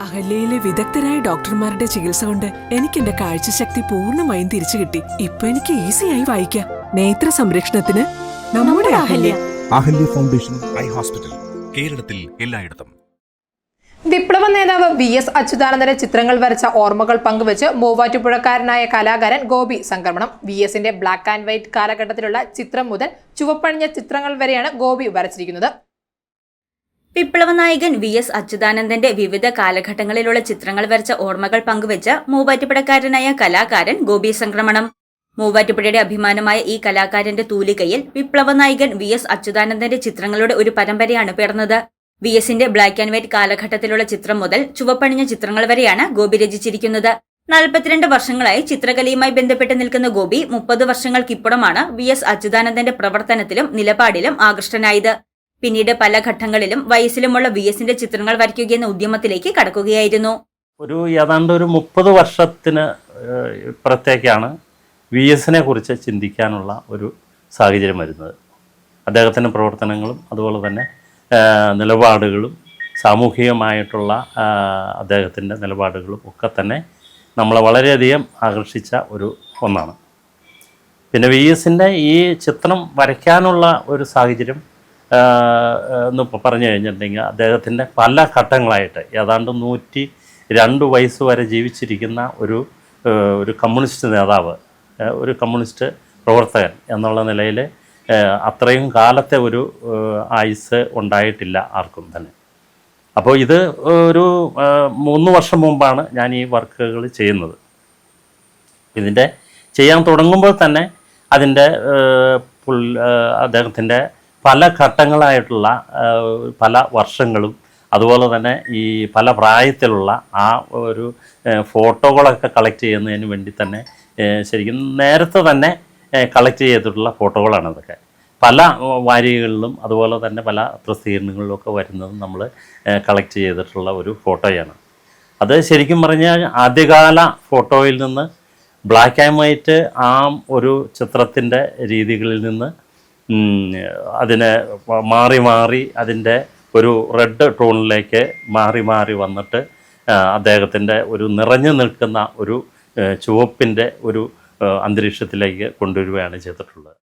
അഹല്യയിലെ വിദഗ്ധരായ ഡോക്ടർമാരുടെ ചികിത്സ കൊണ്ട് എനിക്ക് എന്റെ കാഴ്ചശക്തി പൂർണമായും തിരിച്ചു കിട്ടി. ഇപ്പൊ എനിക്ക് ഈസിയായി വായിക്കാം. നേത്ര സംരക്ഷണത്തിന് നമ്മുടെ Ahalya. Ahalya foundation eye hospital കേരളത്തിൽ എല്ലായിടത്തും. വിപ്ലവ നേതാവ് വി എസ് അച്യുതാനന്ദന്റെ ചിത്രങ്ങൾ വരച്ച ഓർമ്മകൾ പങ്കുവച്ച് മൂവാറ്റുപുഴക്കാരനായ കലാകാരൻ ഗോപി സംക്രമണം. വി എസിന്റെ ബ്ലാക്ക് ആൻഡ് വൈറ്റ് കാലഘട്ടത്തിലുള്ള ചിത്രം മുതൽ ചുവപ്പണിഞ്ഞ ചിത്രങ്ങൾ വരെയാണ് ഗോപി വരച്ചിരിക്കുന്നത്. വിപ്ലവ നായകൻ വി എസ് അച്യുതാനന്ദന്റെ വിവിധ കാലഘട്ടങ്ങളിലുള്ള ചിത്രങ്ങൾ വരച്ച ഓർമ്മകൾ പങ്കുവച്ച് മൂവാറ്റുപുഴക്കാരനായ കലാകാരൻ ഗോപി സംക്രമണം. മൂവാറ്റുപുഴയുടെ അഭിമാനമായ ഈ കലാകാരന്റെ തൂലികയിൽ വിപ്ലവ നായകൻ വി എസ് അച്യുതാനന്ദന്റെ ചിത്രങ്ങളുടെ ഒരു പരമ്പരയാണ് പിറന്നത്. വി എസിന്റെ ബ്ലാക്ക് ആൻഡ് വൈറ്റ് കാലഘട്ടത്തിലുള്ള ചിത്രം മുതൽ ചുവപ്പണിഞ്ഞ ചിത്രങ്ങൾ വരെയാണ് ഗോപി രചിച്ചിരിക്കുന്നത്. നാൽപ്പത്തിരണ്ട് വർഷങ്ങളായി ചിത്രകലയുമായി ബന്ധപ്പെട്ട് നിൽക്കുന്ന ഗോപി മുപ്പത് വർഷങ്ങൾക്കിപ്പുറമാണ് വി എസ് അച്യുതാനന്ദന്റെ പ്രവർത്തനത്തിലും നിലപാടിലും ആകൃഷ്ടനായത്. പിന്നീട് പല ഘട്ടങ്ങളിലും വയസ്സിലുമുള്ള വി എസിന്റെ ചിത്രങ്ങൾ വരയ്ക്കുകയെന്ന ഉദ്യമത്തിലേക്ക് കടക്കുകയായിരുന്നു. ഒരു ഏതാണ്ട് ഒരു മുപ്പത് വർഷത്തിന് ഇപ്പുറത്തേക്കാണ് വി എസിനെ കുറിച്ച് ചിന്തിക്കാനുള്ള ഒരു സാഹചര്യം വരുന്നത്. അദ്ദേഹത്തിന്റെ പ്രവർത്തനങ്ങളും അതുപോലെ തന്നെ നിലപാടുകളും സാമൂഹികമായിട്ടുള്ള അദ്ദേഹത്തിന്റെ നിലപാടുകളും ഒക്കെ തന്നെ നമ്മളെ വളരെയധികം ആകർഷിച്ച ഒരു ഒന്നാണ്. പിന്നെ വി എസിന്റെ ഈ ചിത്രം വരയ്ക്കാനുള്ള ഒരു സാഹചര്യം എന്ന് പറഞ്ഞു കഴിഞ്ഞിട്ടുണ്ടെങ്കിൽ അദ്ദേഹത്തിന്റെ പല ഘട്ടങ്ങളായിട്ട് ഏതാണ്ട് നൂറ്റി രണ്ട് വയസ്സ് വരെ ജീവിച്ചിരിക്കുന്ന ഒരു ഒരു കമ്മ്യൂണിസ്റ്റ് നേതാവ് ഒരു കമ്മ്യൂണിസ്റ്റ് പ്രവർത്തകൻ എന്നുള്ള നിലയിൽ അത്രയും കാലത്തെ ഒരു ആയുസ് ഉണ്ടായിട്ടില്ല ആർക്കും തന്നെ. അപ്പോൾ ഇത് ഒരു മൂന്ന് വർഷം മുമ്പാണ് ഞാൻ ഈ വർക്കുകൾ ചെയ്യുന്നത്. ഇതിന്റെ ചെയ്യാൻ തുടങ്ങുമ്പോൾ തന്നെ അതിന്റെ അദ്ദേഹത്തിന്റെ പല ഘട്ടങ്ങളായിട്ടുള്ള പല വർഷങ്ങളും അതുപോലെ തന്നെ ഈ പല പ്രായത്തിലുള്ള ആ ഒരു ഫോട്ടോകളൊക്കെ കളക്ട് ചെയ്യുന്നതിന് വേണ്ടി തന്നെ ശരിക്കും നേരത്തെ തന്നെ കളക്ട് ചെയ്തിട്ടുള്ള ഫോട്ടോകളാണ് അതൊക്കെ. പല വാരികകളിലും അതുപോലെ തന്നെ പല പ്രസിദ്ധീകരണങ്ങളിലും ഒക്കെ വരുന്നത് നമ്മൾ കളക്ട് ചെയ്തിട്ടുള്ള ഒരു ഫോട്ടോയാണ്. അത് ശരിക്കും പറഞ്ഞാൽ ആദ്യകാല ഫോട്ടോയിൽ നിന്ന് ബ്ലാക്ക് ആൻഡ് വൈറ്റ് ആ ഒരു ചിത്രത്തിന്റെ രീതികളിൽ നിന്ന് അതിനെ മാറി മാറി അതിന്റെ ഒരു റെഡ് ടോണിലേക്ക് മാറി മാറി വന്നിട്ട് അദ്ദേഹത്തിന്റെ ഒരു നിറഞ്ഞു നിൽക്കുന്ന ഒരു ചുവപ്പിന്റെ ഒരു അന്തരീക്ഷത്തിലേക്ക് കൊണ്ടുവരികയാണ് ചെയ്തിട്ടുള്ളത്.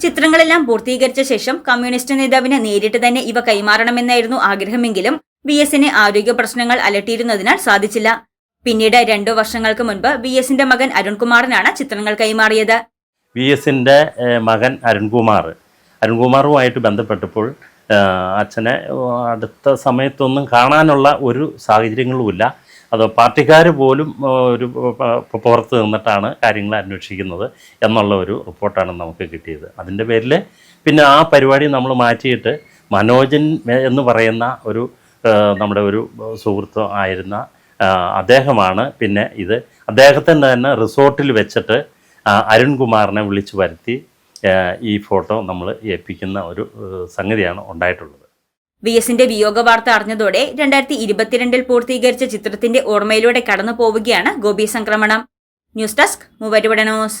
ചിത്രങ്ങളെല്ലാം പൂർത്തീകരിച്ച ശേഷം കമ്മ്യൂണിസ്റ്റ് നേതാവിനെ നേരിട്ട് തന്നെ ഇവ കൈമാറണമെന്നായിരുന്നു ആഗ്രഹമെങ്കിലും വി എസിന് ആരോഗ്യ പ്രശ്നങ്ങൾ അലട്ടിയിരുന്നതിനാൽ സാധിച്ചില്ല. പിന്നീട് രണ്ടു വർഷങ്ങൾക്ക് മുൻപ് വി എസിന്റെ മകൻ അരുൺകുമാറിനാണ് ചിത്രങ്ങൾ കൈമാറിയത്. വി എസിന്റെ മകൻ അരുൺകുമാർ അരുൺകുമാറുമായിട്ട് ബന്ധപ്പെട്ടപ്പോൾ അച്ഛനെ അടുത്ത സമയത്തൊന്നും കാണാനുള്ള ഒരു സാഹചര്യങ്ങളുമില്ല അത് പാർട്ടിക്കാർ പോലും ഒരു പുറത്ത് നിന്നിട്ടാണ് കാര്യങ്ങൾ അന്വേഷിക്കുന്നത് എന്നുള്ള ഒരു റിപ്പോർട്ടാണ് നമുക്ക് കിട്ടിയത്. അതിന്റെ പേരിൽ പിന്നെ ആ പരിപാടി നമ്മൾ മാറ്റിയിട്ട് മനോജൻ എന്ന് പറയുന്ന ഒരു നമ്മുടെ ഒരു സുഹൃത്ത് ആയിരുന്ന അദ്ദേഹമാണ് പിന്നെ ഇത്. അദ്ദേഹത്തിന്റെ തന്നെ റിസോർട്ടിൽ വെച്ചിട്ട് അരുൺകുമാറിനെ വിളിച്ചു വരുത്തി ഈ ഫോട്ടോ നമ്മൾ ഏൽപ്പിക്കുന്ന ഒരു സംഗതിയാണ് ഉണ്ടായിട്ടുള്ളത്. വി എസിന്റെ വിയോഗ വാർത്ത അറിഞ്ഞതോടെ രണ്ടായിരത്തി ഇരുപത്തിരണ്ടിൽ പൂർത്തീകരിച്ച ചിത്രത്തിന്റെ ഓർമ്മയിലൂടെ കടന്നു പോവുകയാണ് Gopi സംക്രമണം. News desk news.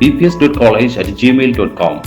bps.college at gmail.com.